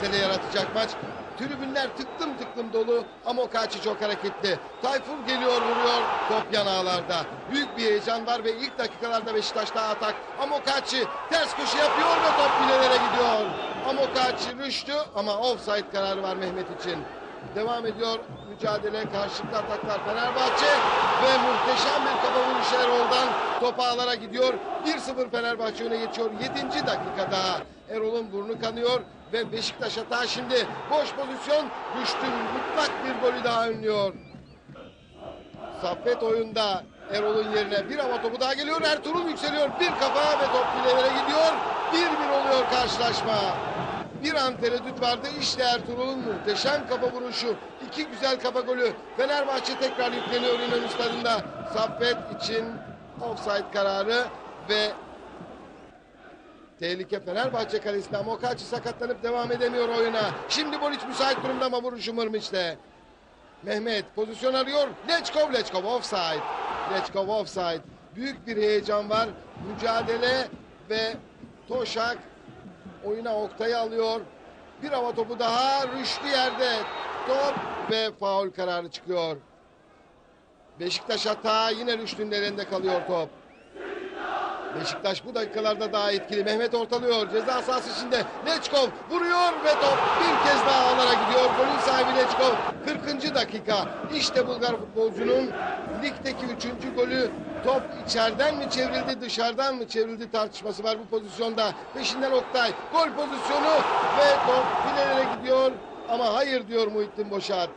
mesele yaratacak maç. Tribünler tıklım tıklım dolu. Amokachi çok hareketli. Tayfur geliyor vuruyor. Top yan ağlarda. Büyük bir heyecan var ve ilk dakikalarda Beşiktaş'ta atak. Amokachi ters köşe yapıyor ve top filelere gidiyor. Amokachi rüştü ama offside kararı var Mehmet için. Devam ediyor mücadele karşılıklı ataklar Fenerbahçe ve muhteşem bir kafa vuruşu Erol'dan top ağlara gidiyor. 1-0 Fenerbahçe öne geçiyor 7. dakikada. Erol'un burnu kanıyor ve Beşiktaş hata şimdi boş pozisyon düştü mutlak bir golü daha önlüyor. Saffet oyunda Erol'un yerine bir hava topu daha geliyor. Ertuğrul yükseliyor. Bir kafa ve top filelere gidiyor. 1-1 oluyor karşılaşma. Bir an tereddüt vardı. İşte Ertuğrul'un muhteşem kafa vuruşu. İki güzel kafa golü. Fenerbahçe tekrar yükleniyor İnönü Stadı'nda. Saffet için offside kararı ve Tehlike Fenerbahçe kalesinde Amokachi sakatlanıp devam edemiyor oyuna. Şimdi Boliç müsait durumda ama vuruşu Mırmiç'te. Mehmet pozisyon arıyor. Leçkov Leçkov offside. Leçkov offside. Büyük bir heyecan var. Mücadele ve Toşak oyuna Oktay'ı alıyor. Bir hava topu daha Rüştü yerde. Top ve faul kararı çıkıyor. Beşiktaş hata yine Rüştü'nün elinde kalıyor top. Beşiktaş bu dakikalarda daha etkili. Mehmet ortalıyor. Ceza sahası içinde. Leçkov vuruyor ve top bir kez daha ağlara gidiyor. Golün sahibi Leçkov. 40. dakika. İşte Bulgar futbolcunun ligdeki 3. golü. Top içeriden mi çevrildi, dışarıdan mı çevrildi tartışması var bu pozisyonda. Peşinden Oktay. Gol pozisyonu ve top filelere gidiyor. Ama hayır diyor Muhittin Boşat.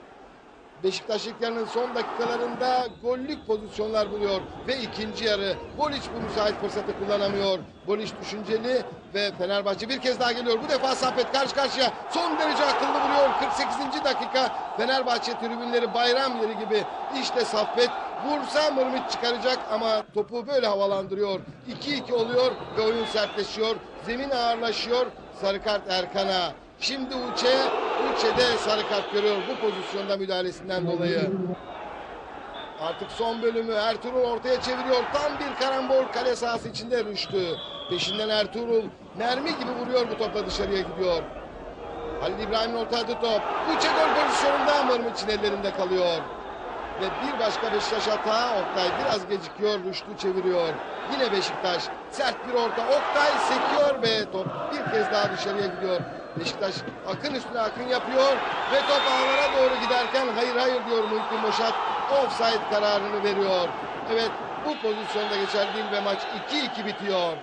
Beşiktaş ilk yarının son dakikalarında gollük pozisyonlar buluyor ve ikinci yarı Boliç bu müsait fırsatı kullanamıyor. Boliç düşünceli ve Fenerbahçe bir kez daha geliyor. Bu defa Saffet karşı karşıya son derece akıllı vuruyor. 48. dakika Fenerbahçe tribünleri bayram yeri gibi. İşte Saffet vursa mırmıç çıkaracak ama topu böyle havalandırıyor. 2-2 oluyor ve oyun sertleşiyor. Zemin ağırlaşıyor. Sarı kart Erkan'a. Şimdi Uçe, Uçe de sarı kart görüyor bu pozisyonda müdahalesinden dolayı. Artık son bölümü Ertuğrul ortaya çeviriyor. Tam bir karambol kale sahası içinde rüştü. Peşinden Ertuğrul mermi gibi vuruyor bu topla dışarıya gidiyor. Halil İbrahim'in orta attığı top. Uçe gol pozisyonunda Mırmıç'ın ellerinde kalıyor. Ve bir başka Beşiktaş hata. Oktay biraz gecikiyor. Rüştü çeviriyor. Yine Beşiktaş. Sert bir orta. Oktay sekiyor ve top bir kez daha dışarıya gidiyor. Beşiktaş akın üstüne akın yapıyor. Ve top ağlara doğru giderken hayır hayır diyor Muhittin Boşat. Offside kararını veriyor. Evet bu pozisyonda geçer değil ve maç 2-2 bitiyor.